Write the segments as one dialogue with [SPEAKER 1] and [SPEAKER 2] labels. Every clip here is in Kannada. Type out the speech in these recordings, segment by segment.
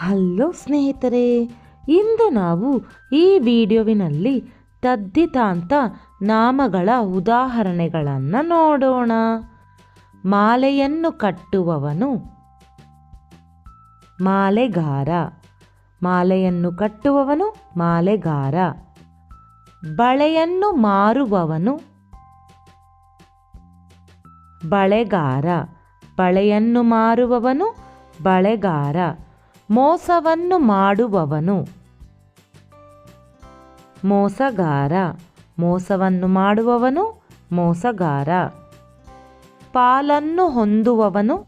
[SPEAKER 1] ಹಲೋ ಸ್ನೇಹಿತರೆ, ಇಂದು ನಾವು ಈ ವಿಡಿಯೋವಿನಲ್ಲಿ ತದ್ದಿತಾಂತ ನಾಮಗಳ ಉದಾಹರಣೆಗಳನ್ನು ನೋಡೋಣ. ಮಾಲೆಯನ್ನು ಕಟ್ಟುವವನು ಮಾಲೆಗಾರ, ಮಾಲೆಯನ್ನು ಕಟ್ಟುವವನು ಮಾಲೆಗಾರ, ಬಳೆಯನ್ನು ಮಾರುವವನು ಬಳೆಗಾರ, ಬಳೆಯನ್ನು ಮಾರುವವನು ಬಳೆಗಾರ. ಮೋಸವನ್ನು ಮಾಡುವವನು. ಮೋಸಗಾರ, ಮೋಸವನ್ನು ಮಾಡುವವನು ಮೋಸಗಾರ. ಪಾಲನ್ನು ಹೊಂದುವವನು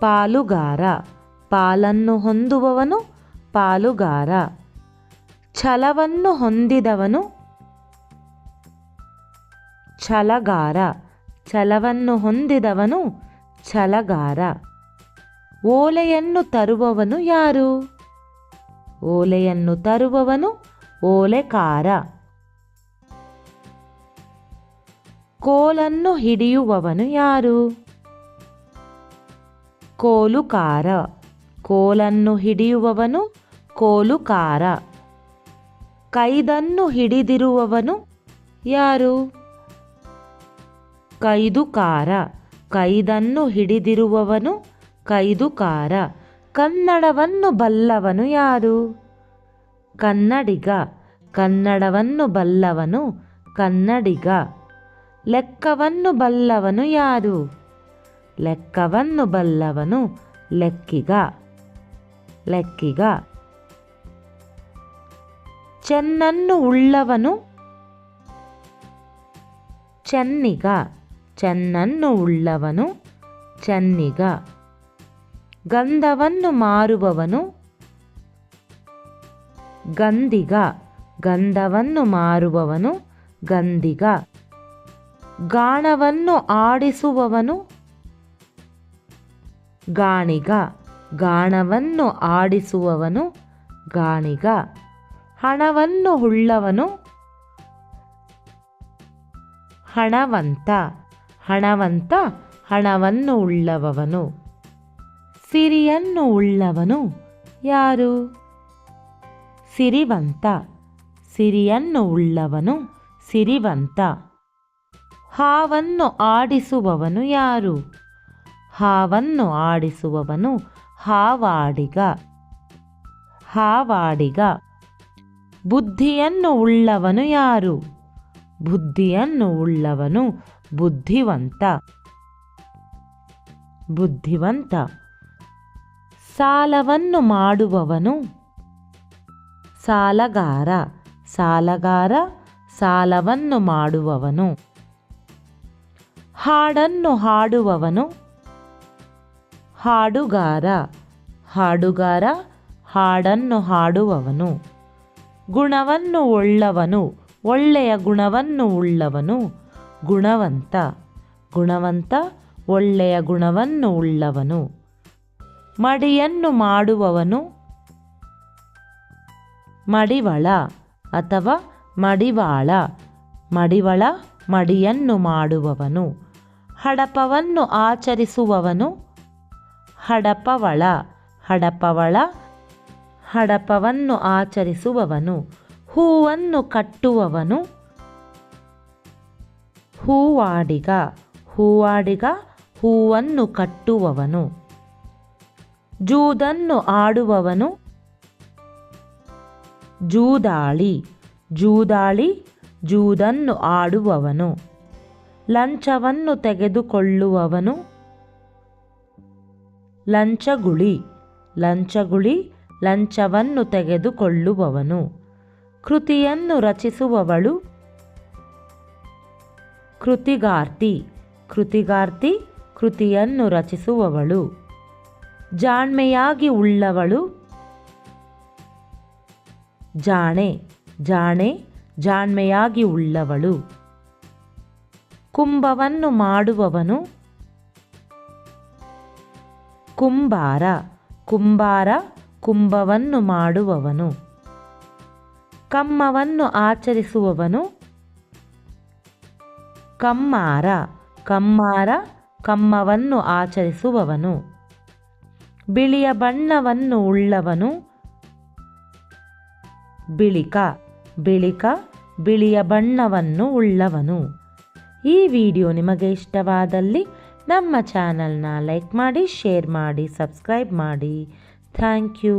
[SPEAKER 1] ಪಾಲುಗಾರ, ಪಾಲನ್ನು ಹೊಂದುವವನು ಪಾಲುಗಾರ. ಛಲವನ್ನು ಹೊಂದಿದವನು ಛಲಗಾರ, ಛಲವನ್ನು ಹೊಂದಿದವನು ಛಲಗಾರ. ಓಲೆಯನ್ನು ತರುವವನು ಯಾರು? ಓಲೆಯನ್ನು ತರುವವನು ಓಲೆಕಾರ. ಕೋಲನ್ನು ಹಿಡಿಯುವವನು ಯಾರು? ಕೋಲುಕಾರ. ಕೋಲನ್ನು ಹಿಡಿಯುವವನು ಕೋಲುಕಾರ. ಕೈದನ್ನು ಹಿಡಿದಿರುವವನು ಯಾರು? ಕೈದುಕಾರ. ಕೈದನ್ನು ಹಿಡಿದಿರುವವನು ಕೈದುಕಾರ, ಕನ್ನಡವನ್ನು ಬಲ್ಲವನು ಯಾರು? ಕನ್ನಡಿಗ, ಕನ್ನಡವನ್ನು ಬಲ್ಲವನು, ಕನ್ನಡಿಗ. ಲೆಕ್ಕವನ್ನು ಬಲ್ಲವನು ಯಾರು? ಲೆಕ್ಕವನ್ನು ಬಲ್ಲವನು ಲೆಕ್ಕಿಗ. ಲೆಕ್ಕಿಗ. ಚೆನ್ನನ್ನು ಉಳ್ಳವನು ಚೆನ್ನಿಗ. ಚೆನ್ನನ್ನು ಉಳ್ಳವನು ಚೆನ್ನಿಗ. ಗಂಧವನ್ನು ಮಾರುವವನು ಗಂಧಿಗ, ಗಂಧವನ್ನು ಮಾರುವವನು ಗಂಧಿಗ. ಗಾಣವನ್ನು ಆಡಿಸುವವನು ಗಾಣಿಗ, ಗಾಣವನ್ನು ಆಡಿಸುವವನು ಗಾಣಿಗ. ಹಣವನ್ನು ಉಳ್ಳವನು ಹಣವಂತ ಹಣವಂತ ಹಣವನ್ನು ಉಳ್ಳವನು ಸಿರಿಯನ್ನು ಉಳ್ಳವನು ಯಾರು? ಸಿರಿವಂತ. ಸಿರಿಯನ್ನು ಉಳ್ಳವನು ಸಿರಿವಂತ. ಹಾವನ್ನು ಆಡಿಸುವವನು ಯಾರು? ಹಾವನ್ನು ಆಡಿಸುವವನು ಹಾವಾಡಿಗ. ಹಾವಾಡಿಗ. ಬುದ್ಧಿಯನ್ನು ಉಳ್ಳವನು ಯಾರು? ಬುದ್ಧಿಯನ್ನು ಉಳ್ಳವನು ಬುದ್ಧಿವಂತ. ಬುದ್ಧಿವಂತ. ಸಾಲವನ್ನು ಮಾಡುವವನು ಸಾಲಗಾರ ಸಾಲಗಾರ ಸಾಲವನ್ನು ಮಾಡುವವನು. ಹಾಡನ್ನು ಹಾಡುವವನು ಹಾಡುಗಾರ ಹಾಡುಗಾರ ಹಾಡನ್ನು ಹಾಡುವವನು. ಗುಣವನ್ನು ಉಳ್ಳವನು ಒಳ್ಳೆಯ ಗುಣವನ್ನು ಉಳ್ಳವನು. ಗುಣವಂತ ಗುಣವಂತ ಒಳ್ಳೆಯ ಗುಣವನ್ನು ಉಳ್ಳವನು. ಮಡಿಯನ್ನು ಮಾಡುವವನು ಮಡಿವಳ ಅಥವಾ ಮಡಿವಾಳ. ಮಡಿವಳ ಮಡಿಯನ್ನು ಮಾಡುವವನು. ಹಡಪವನ್ನು ಆಚರಿಸುವವನು ಹಡಪವಳ. ಹಡಪವಳ ಹಡಪವನ್ನು ಆಚರಿಸುವವನು. ಹೂವನ್ನು ಕಟ್ಟುವವನು ಹೂವಾಡಿಗ. ಹೂವಾಡಿಗ ಹೂವನ್ನು ಕಟ್ಟುವವನು. ಜೂದನ್ನು ಆಡುವವನು ಜೂದಾಳಿ ಜೂದಾಳಿ ಜೂದನ್ನು ಆಡುವವನು. ಲಂಚವನ್ನು ತೆಗೆದುಕೊಳ್ಳುವವನು ಲಂಚಗುಳಿ ಲಂಚಗುಳಿ ಲಂಚವನ್ನು ತೆಗೆದುಕೊಳ್ಳುವವನು. ಕೃತಿಯನ್ನು ರಚಿಸುವವಳು ಕೃತಿಗಾರ್ತಿ ಕೃತಿಗಾರ್ತಿ ಕೃತಿಯನ್ನು ರಚಿಸುವವಳು. ಜಾಣ್ಮೆಯಾಗಿ ಉಳ್ಳವಳು ಜಾಣೆ ಜಾಣೆ, ಜಾಣ್ಮೆಯಾಗಿ ಉಳ್ಳವಳು. ಕುಂಭವನ್ನು ಮಾಡುವವನು ಕುಂಬಾರ ಕುಂಬಾರ ಕುಂಭವನ್ನು ಮಾಡುವವನು. ಕಮ್ಮವನ್ನು ಆಚರಿಸುವವನು ಕಮ್ಮಾರ ಕಮ್ಮಾರ ಕಮ್ಮವನ್ನು ಆಚರಿಸುವವನು. ಬಿಳಿಯ ಬಣ್ಣವನ್ನು ಉಳ್ಳವನು. ಬಿಳಿಕ ಬಿಳಿಕ, ಬಿಳಿಯ ಬಣ್ಣವನ್ನು ಉಳ್ಳವನು. ಈ ವಿಡಿಯೋ ನಿಮಗೆ ಇಷ್ಟವಾದಲ್ಲಿ ನಮ್ಮ ಚಾನಲ್ನ ಲೈಕ್ ಮಾಡಿ, ಶೇರ್ ಮಾಡಿ, ಸಬ್ಸ್ಕ್ರೈಬ್ ಮಾಡಿ. Thank you.